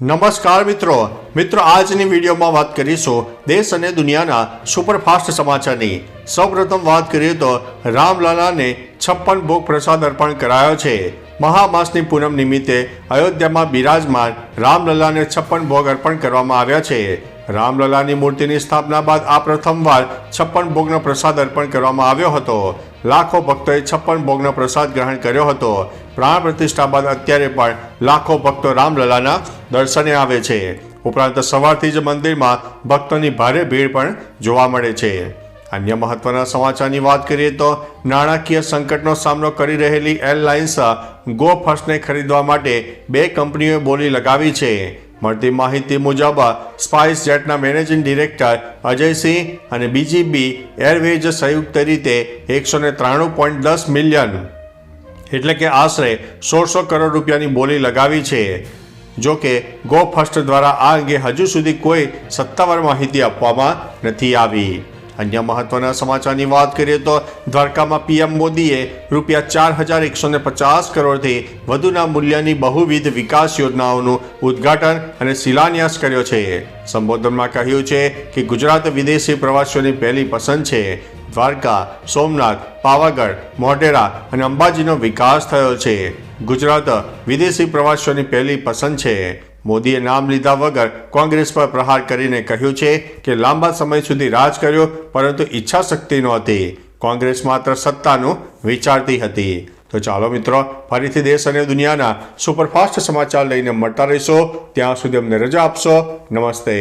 નમસ્કાર મિત્રો. મિત્રો, આજની વિડીયોમાં વાત કરીશું દેશ અને દુનિયાના સુપરફાસ્ટ સમાચારની. સૌપ્રથમ વાત કરીએ તો રામલાલાને છપ્પન ભોગ પ્રસાદ અર્પણ કરાયો છે. મહામાસની પૂનમ નિમિત્તે અયોધ્યામાં બિરાજમાન રામલલાને છપ્પન ભોગ અર્પણ કરવામાં આવ્યા છે. રામલલાની મૂર્તિની સ્થાપના બાદ આ પ્રથમવાર છપ્પન ભોગનો પ્રસાદ અર્પણ કરવામાં આવ્યો હતો. લાખો ભક્તોએ છપ્પન ભોગનો પ્રસાદ ગ્રહણ કર્યો હતો. પ્રાણ પ્રતિષ્ઠા બાદ અત્યારે પણ લાખો ભક્તો રામલલાના દર્શને આવે છે. ઉપરાંત સવારથી જ મંદિરમાં ભક્તોની ભારે ભીડ પણ જોવા મળે છે. અન્ય મહત્વના સમાચારની વાત કરીએ તો નાણાકીય સંકટનો સામનો કરી રહેલી એરલાઇન્સ ગો ફર્સ્ટને ખરીદવા માટે બે કંપનીઓએ બોલી લગાવી છે. મળતી માહિતી મુજબ, સ્પાઇસ જેટના મેનેજિંગ ડિરેક્ટર અજયસિંહ અને બીજીબી એરવેજ સંયુક્ત રીતે એકસો ને ત્રાણું પોઈન્ટ દસ મિલિયન એટલે કે આશરે સોળસો કરોડ રૂપિયાની બોલી લગાવી છે. જો કે, ગો ફર્સ્ટ દ્વારા આ અંગે હજુ સુધી કોઈ સત્તાવાર માહિતી આપવામાં નથી આવી. અન્ય મહત્વના સમાચારની વાત કરીએ તો દ્વારકામાં પીએમ મોદીએ રૂપિયા ચાર હજાર એકસો ને પચાસ કરોડથી વધુના મૂલ્યની બહુવિધ વિકાસ યોજનાઓનું ઉદ્ઘાટન અને શિલાન્યાસ કર્યો છે. સંબોધનમાં કહ્યું છે કે ગુજરાત વિદેશી પ્રવાસીઓની પહેલી પસંદ છે. દ્વારકા, સોમનાથ, પાવાગઢ, મોઢેરા અને અંબાજીનો વિકાસ થયો છે. ગુજરાત વિદેશી પ્રવાસીઓની પહેલી પસંદ છે. મોદીએ નામ લીધા વગર કોંગ્રેસ પર પ્રહાર કરીને કહ્યું છે કે લાંબા સમય સુધી રાજ કર્યો, પરંતુ ઈચ્છા શક્તિ નહોતી કોંગ્રેસ માત્ર સત્તાનું વિચારતી હતી. તો ચાલો મિત્રો, ફરીથી દેશ અને દુનિયાના સુપરફાસ્ટ સમાચાર લઈને મળતા રહીશો. ત્યાં સુધી અમને રજા આપશો. નમસ્તે.